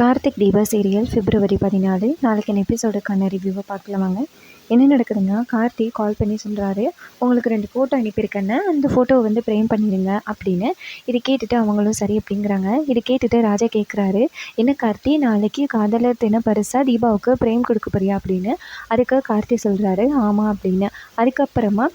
Karthik Deepa serial பிப்ரவரி பதினாலு. நாளைக்கு எபிசோடுக்கான ரிவ்யூவை பார்க்கலாம் வாங்க. என்ன நடக்குதுன்னா கார்த்திக் கால் பண்ணி சொல்கிறாரு உங்களுக்கு ரெண்டு ஃபோட்டோ அனுப்பியிருக்கேன்னு அந்த ஃபோட்டோவை வந்து ஃப்ரேம் பண்ணிடுங்க அப்படின்னு. இது கேட்டுட்டு அவங்களும் சரி அப்படிங்கிறாங்க. இது கேட்டுட்டு ராஜா கேட்குறாரு என்ன கார்த்தி நாளைக்கு காதலர் தின பரிசாக தீபாவுக்கு ஃப்ரேம் கொடுக்க போறியா? அப்படின்னு. அதுக்கு கார்த்தி சொல்கிறாரு ஆமாம் அப்படின்னு. அதுக்கப்புறமா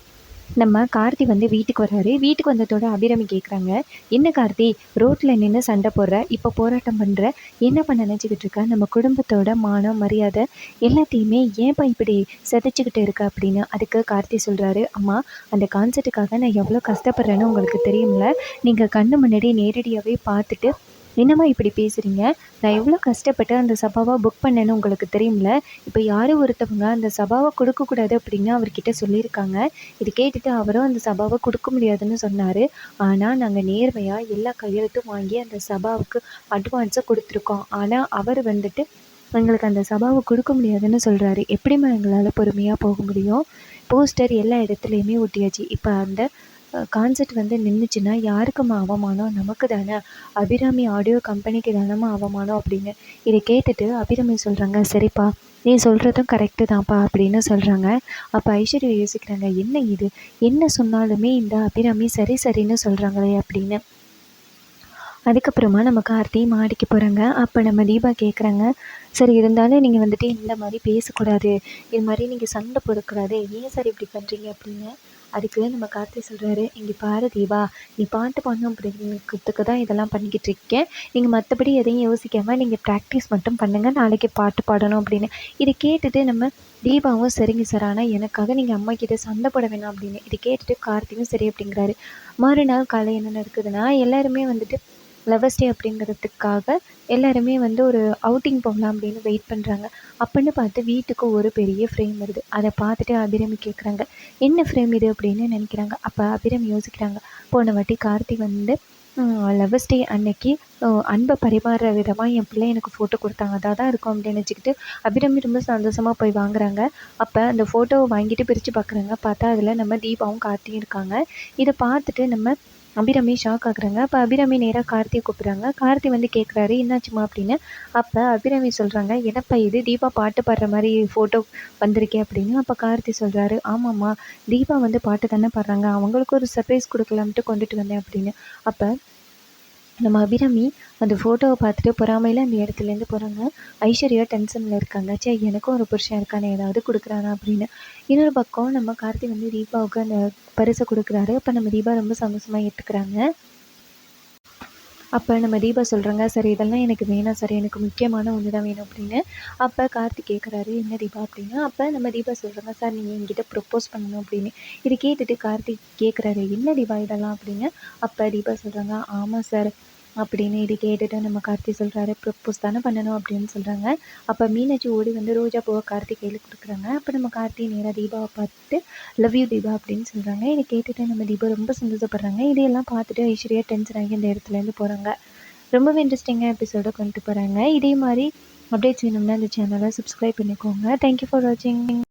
நம்ம கார்த்தி வந்து வீட்டுக்கு வர்றாரு. வீட்டுக்கு வந்ததோட அபிராமி கேட்குறாங்க என்ன கார்த்தி ரோட்டில் நின்று சண்டை போடுற இப்போ போராட்டம் பண்ணுற என்ன பண்ண நினச்சிக்கிட்டு இருக்க? நம்ம குடும்பத்தோட மானம் மரியாதை எல்லாத்தையுமே ஏன்ப்பா இப்படி செதைச்சிக்கிட்டு இருக்க அப்படின்னு அதுக்கு கார்த்தி சொல்கிறாரு அம்மா அந்த கான்சர்ட்டுக்காக நான் எவ்வளோ கஷ்டப்படுறேன்னு உங்களுக்கு தெரியும்ல. நீங்கள் கண்ணு முன்னாடி நேரடியாகவே பார்த்துட்டு என்னம்மா இப்படி பேசுகிறீங்க நான் எவ்வளோ கஷ்டப்பட்டு அந்த சபாவை புக் பண்ணேன்னு உங்களுக்கு தெரியும்ல? இப்போ யாரும் ஒருத்தவங்க அந்த சபாவை கொடுக்கக்கூடாது அப்படின்னு அவர்கிட்ட சொல்லியிருக்காங்க. இது கேட்டுட்டு அவரும் அந்த சபாவை கொடுக்க முடியாதுன்னு சொன்னார். ஆனால் நாங்கள் நேர்மையாக எல்லா கையெழுத்தும் வாங்கி அந்த சபாவுக்கு அட்வான்ஸை கொடுத்துருக்கோம். ஆனால் அவர் வந்துட்டு எங்களுக்கு அந்த சபாவை கொடுக்க முடியாதுன்னு சொல்கிறாரு எப்படிம்மா எங்களால் பொறுமையாக போக முடியும்? போஸ்டர் எல்லா இடத்துலையுமே ஒட்டியாச்சு. இப்போ அந்த கான்செர்ட் வந்து நின்றுச்சுன்னா யாருக்கும்மா அவமானம்? நமக்கு தானே அபிராமி ஆடியோ கம்பெனிக்கு தானம்மா அவமானம் அப்படின்னு. இதை கேட்டுட்டு அபிராமி சொல்கிறாங்க சரிப்பா நீ சொல்கிறதும் கரெக்டு தான்ப்பா அப்படின்னு சொல்கிறாங்க அப்போ ஐஸ்வர்யா யோசிக்கிறாங்க என்ன இது? என்ன சொன்னாலுமே இந்த அபிராமி சரி சரின்னு சொல்கிறாங்களே அப்படின்னு. அதுக்கப்புறமா நம்ம கார்த்தி மாடிக்கு போகிறாங்க அப்போ நம்ம தீபா கேட்குறாங்க சரி இருந்தாலும் நீங்கள் வந்துட்டு இந்த மாதிரி பேசக்கூடாது. இது மாதிரி நீங்கள் சண்டை போடக்கூடாது. ஏன் சார் இப்படி பண்ணுறீங்க அப்படின்னு. அதுக்கு நம்ம கார்த்தி சொல்கிறாரு இங்கே பாரு தீபா நீ பாட்டு பாடணும் அப்படிங்கிறதுக்கு தான் இதெல்லாம் பண்ணிக்கிட்டு இருக்கேன். நீங்கள் மற்றபடி எதையும் யோசிக்காமல் நீங்கள் ப்ராக்டிஸ் மட்டும் பண்ணுங்கள் நாளைக்கு பாட்டு பாடணும் அப்படின்னு. இதை கேட்டுட்டு நம்ம தீபாவும் சரிங்க சார் ஆனால் எனக்காக நீங்கள் அம்மா கிட்டே சண்டை போட வேணாம் அப்படின்னு. இதை கேட்டுட்டு கார்த்தியும் சரி அப்படிங்கிறாரு. மறுநாள் காலை என்ன நடக்குதுன்னா எல்லாருமே வந்துட்டு லவர்ஸ் டே அப்படிங்கிறதுக்காக எல்லாருமே வந்து ஒரு அவுட்டிங் போகலாம் அப்படின்னு வெயிட் பண்ணுறாங்க அப்படின்னு பார்த்து வீட்டுக்கு ஒரு பெரிய ஃப்ரேம் வருது. அதை பார்த்துட்டு அபிராமி கேட்குறாங்க என்ன ஃப்ரேம் இது? அப்படின்னு நினைக்கிறாங்க. அப்போ அபிராமி யோசிக்கிறாங்க. போன வாட்டி கார்த்தி வந்து லவர்ஸ் டே அன்னைக்கு அன்பை பரிமாறுற விதமாக என் பிள்ளை எனக்கு ஃபோட்டோ கொடுத்தாங்க அதாக தான் இருக்கும் அப்படின்னு நினச்சிக்கிட்டு அபிராமி ரொம்ப சந்தோஷமாக போய் வாங்குறாங்க. அப்போ அந்த ஃபோட்டோவை வாங்கிட்டு பிரித்து பார்க்குறாங்க பார்த்தா அதில் நம்ம தீபாவும் கார்த்தியும் இருக்காங்க. இதை பார்த்துட்டு நம்ம அபிராமி ஷாக் ஆகுறாங்க. அப்போ அபிராமி நேராக கார்த்தியை கூப்பிட்றாங்க. கார்த்தி வந்து கேட்குறாரு என்னாச்சுமா அப்படின்னு. அப்போ அபிராமி சொல்கிறாங்க என்னப்பா இது? தீபா பாட்டு பாடுற மாதிரி ஃபோட்டோ வந்திருக்கே அப்படின்னு. அப்போ கார்த்தி சொல்கிறாரு ஆமாம்மா தீபா வந்து பாட்டு தானே பாடுறாங்க. அவங்களுக்கு ஒரு சர்ப்ரைஸ் கொடுக்கலாம்ட்டு கொண்டுட்டு வந்தேன் அப்படின்னு. அப்போ நம்ம அபிராமி அந்த ஃபோட்டோவை பார்த்துட்டு பொறாமையில் அந்த இடத்துலேருந்து போகிறாங்க ஐஸ்வர்யா டென்ஷனில் இருக்காங்க. சே எனக்கும் ஒரு புருஷன் இருக்கானே ஏதாவது கொடுக்குறானா அப்படின்னு. இன்னொரு பக்கம் நம்ம கார்த்தி வந்து தீபாவுக்கு அந்த பரிசை கொடுக்குறாரு. அப்போ நம்ம தீபா ரொம்ப சந்தோஷமாக ஏற்றுக்கிறாங்க அப்போ நம்ம தீபா சொல்கிறாங்க சரி இதெல்லாம் எனக்கு வேணாம் சார் எனக்கு முக்கியமான ஒன்று தான் வேணும் அப்படின்னு. அப்போ கார்த்திக் கேட்குறாரு என்ன தீபா? அப்படின்னா. அப்போ நம்ம தீபா சொல்கிறாங்க சார் நீங்கள் என்கிட்ட ப்ரொப்போஸ் பண்ணணும் அப்படின்னு. இது கேட்டுட்டு கார்த்திக் கேட்குறாரு என்ன தீபா இதெல்லாம்? அப்படின்னு. அப்போ தீபா சொல்கிறாங்க ஆமாம் சார். அப்படின்னு இது கேட்டுட்டு நம்ம கார்த்தி சொல்கிறாரு ப்ரப்போஸ் தானே பண்ணணும் அப்படின்னு சொல்கிறாங்க அப்போ மீனாட்சி ஓடி வந்து ரோஜா பூவை கார்த்தி கையில் கொடுக்குறாங்க. அப்போ நம்ம கார்த்தி நேராக தீபாவை பார்த்துட்டு லவ் யூ தீபா அப்படின்னு சொல்கிறாங்க இதை கேட்டுட்டு நம்ம தீபா ரொம்ப சந்தோஷப்படுறாங்க. இதையெல்லாம் பார்த்துட்டு ஐஸ்வர்யா டென்ஷன் ஆகி இந்த இடத்துலேருந்து போகிறாங்க ரொம்பவே இன்ட்ரெஸ்டிங்காக எபிசோட கொண்டு போகிறாங்க இதே மாதிரி அப்டேட்ஸ் வேணும்னா இந்த சேனலை சப்ஸ்கிரைப் பண்ணிக்கோங்க. தேங்க்யூ ஃபார் வாட்சிங்